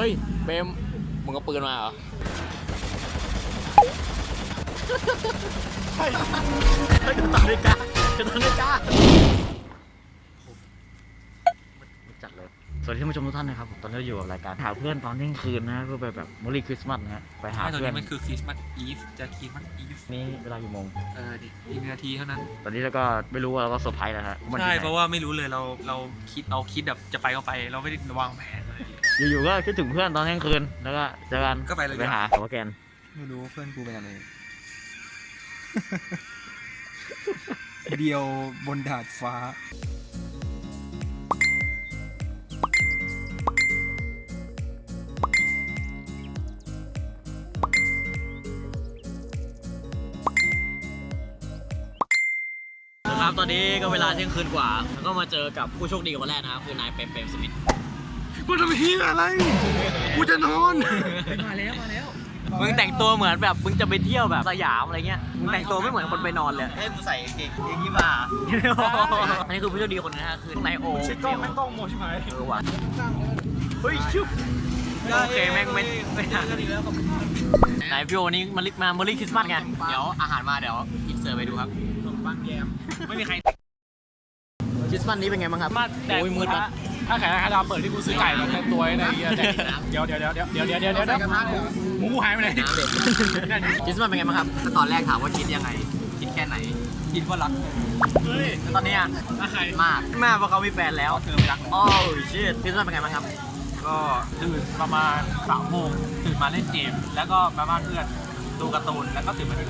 เฮ้ยเบมมึงเอาปืนมาเหรอเฮ้ยจะตัดนาฬิกาจะตัดนาฬิกาจัดเลย สวัสดีท่านผู้ชมทุกท่านนะครับผมตอนนี้เราอยู่กับรายการหาเพื่อนตอนเที่ยงคืนนะเพื่อไปแบบมอรี่คริสต์มาสนะฮะไปหาใช่ตอนเพื่อนนี้มันคือคริสต์มาสอีฟจะคริสต์มาสอีฟนี่เวลากี่โมง เออดิอีกนาทีเท่านั้น ตอนนี้เราก็ไม่รู้ว่าเราก็เซอร์ไพรส์แล้วฮะมันใช่ที่ไหนเพราะว่าไม่รู้เลยเราเราคิดเราคิดแบบจะไปก็ไป เราไม่ได้วางแผนเลย อยู่ๆก็คิดถึงเพื่อนตอนเที่ยงคืน แล้วก็เจอกันก็ไปเลยไปหาหัวแกนไม่รู้เพื่อนกูไปไหนเดียวบนดาดฟ้า นะครับตอนนี้ก็เวลาเที่ยงคืนกว่า แล้วก็มาเจอกับผู้โชคดีคนแรกนะครับคือนายเปรมเปรมสมิธ กูทำเฮียอะไร กูจะนอน มาแล้วมาแล้วมึงแต่งตัวเหมือนแบบมึงจะไปเที่ยวแบบสยามอะไรเงี้ย มึงแต่งตัวไม่เหมือนคนไปนอนเลยให้มึงใส่กางเกงอย่างนี้มาอันนี้คือผู้โชคดีคนนึงนะฮะคือนายโอเช็คกล้องแม่งกล้องโมใช่ไหมเออว่ะเฮ้ยชุบโอเคแม่งไม่ไม่ทันไหนพี่โอนี่มาลิมาเมอรี่คริสต์มาสไง เดี๋ยวอาหารมาเดี๋ยวอินเสิร์ตไปดูครับบางแยมไม่มีใครคริสต์มาสนี้เป็นไงบ้างครับมาแต่โอ้ยมืดปะ ถ้าแขกราคาดาวเปิดที่กูซื้อไก่มาเต็มตัวเลยนะเฮียแต่เดี๋ยวเดี๋ยวเดี๋ยวเดี๋ยวเดี๋ยวเดี๋ยวเดี๋ยวเดี๋ยวหมูกูหายไปไหนน้ำเด็ดคริสต์มาสเป็นไงบ้างครับตอนแรกถามว่าคิดยังไง คิดแค่ไหน คิดว่ารักเฮ้ยตอนนี้อะถ้าใครมากมากเพราะเขามีแฟนแล้วเธอไม่รักโอ้ชิตคริสต์มาสเป็นไงบ้างครับ ก็ตื่นประมาณสามโมงตื่นมาเล่นเกมแล้วก็มาบ้านเพื่อนดูการ์ตูนแล้วก็ตื่นมาดู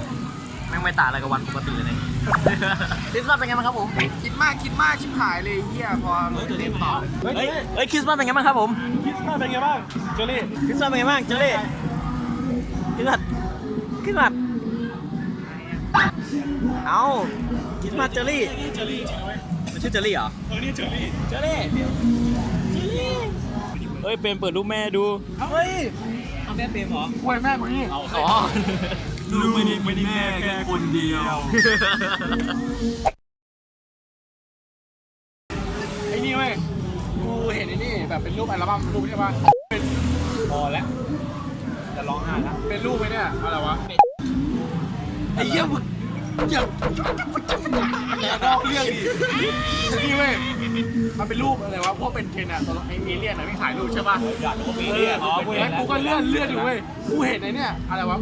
แม่งไม่ต่างอะไรกับวันปกติเลยเนี่ยคริสต์มาสเป็นไงบ้างครับผม คิดมากคิดมากชิบหายเลยเฮียพอรู้จะเล่นต่อเฮ้ยเฮ้ยคริสต์มาสเป็นไงบ้างครับผมคริสต์มาสเป็นไงบ้างเจอรี่คริสต์มาสเป็นไงบ้างเจอรี่คริสต์มาสคริสต์มาสเอาคริสต์มาสเจอรี่เจอรี่จริงไหมมันชื่อเจอรี่เหรอเออนี่เจอรี่เจอรี่เฮ้ยเปรมเปิดรูปแม่ดูเฮ้ยเอาแม่เปรมเหรอควยแม่มึงนี่เอาอ๋อ ลูกไม่ได้ไม่ได้แม่แค่คนเดียว ไอ้นี่เว้ย กูเห็นไอ้นี่แบบเป็นรูปอัลบั้มรูปใช่ปะเป็นพอแล้วจะร้องไห้ละเป็นรูปไอ้เนี่ยอะไรวะไอ้เหี้ยมึงอย่าอย่านอกเรื่องดินี่เว้ย มันเป็นรูปอะไรวะพวกเป็นเทรนอะตอนไอเอเลี่ยนอะไม่ถ่ายรูปใช่ปะอยากรู้ว่ามีเรียกอ๋อกูเห็แล้นวแล้วกูก็เลื่อนเลื่อนอยู่เว้ยกูเห็นไอ้เนี่ยอะไรวะ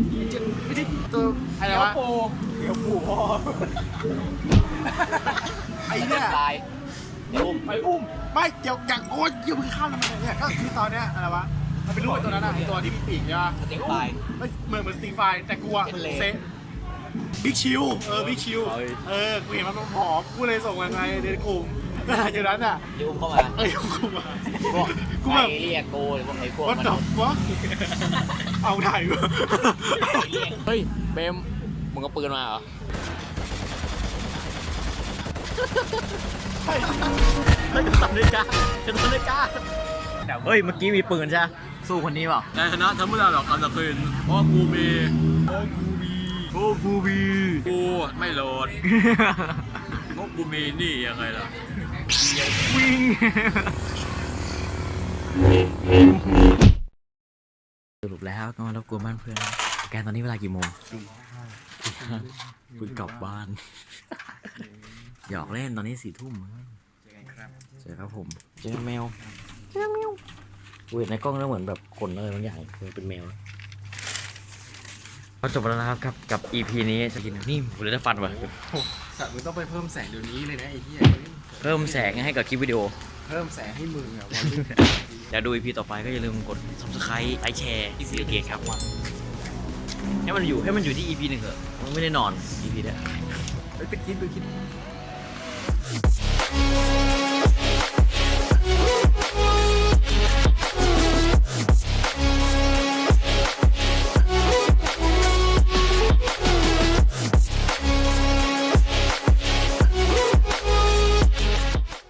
ไม่ใช่ตัวอะไรวะโปเดี๋ยวปู่พ่อไอ้เนี่ยตายเดี๋ยวอุ้มไปอุ้มไม่เกี่ยวกับโอ๊ยเกี่ยวมึงข้ามทำไมเนี่ยก็คือตอนเนี้ยอะไรวะมันเป็นรูปไอ้ตัวนั้นอะไอ้ตัวที่มีปีกใช่ปะสติ๊กไฟไม่เหมือนเหมือนสตีฟายแต่กูอะเป็นเลเซฟบิ๊กชิวเออบิ๊กชิวเออกูเห็นมันผอมกูเลยส่งมาไงในกลุ่ม แล้วหลังจากนั้นอะเดี๋ยวอุ้มเข้ามาเอ้ยกูมาพวกกูแบบไอเรียกโกหรือพวกไอ้พวกวัดมันดอกวะเอาถ่ายวะเฮ้ยเบมมึงเอาปืนมาเหรอเฮ้ยจะตัดนาฬิกาจะตัดนาฬิกาเฮ้ยเมื่อกี้มีปืนใช่ไหมสู้คนนี้เปล่า ในฐานะทั้งเมื่อหรอกอันตะคืนเพราะกูมีโอ้บูบีกูไม่โหลด เพราะกูมีนี่ยังไงล่ะ วิ่ง สรุปแล้วก็มารบกวนบ้านเพื่อน แกตอนนี้เวลากี่โมงเพิ่งกลับบ้าน หยอกเล่นตอนนี้สี่ทุ่มเจอครับผม เจอแมว เจอแมวกูเห็นในกล้องแล้วเหมือนแบบขนอะไรบางอย่างคือเป็นแมว ก็จบแล้วนะครับกับกับ EP นี้จะกินนี่ผมเลยได้ฟันว่ะสัตว์มึงต้องไปเพิ่มแสงเดี๋ยวนี้เลยนะไอ้เหี้ยเพิ่มแสงให้กับคลิปวิดีโอ เพิ่มแสงให้มึงอะวันนี้อยากดู EP ต่อไปก็อย่าลืมกด subscribe ไลค์แชร์ที่สีเกตครับให้มันอยู่ให้มันอยู่ที่ EP หนึ่งเถอะมันไม่ได้นอน EP เนี้ยไปคิดไปคิด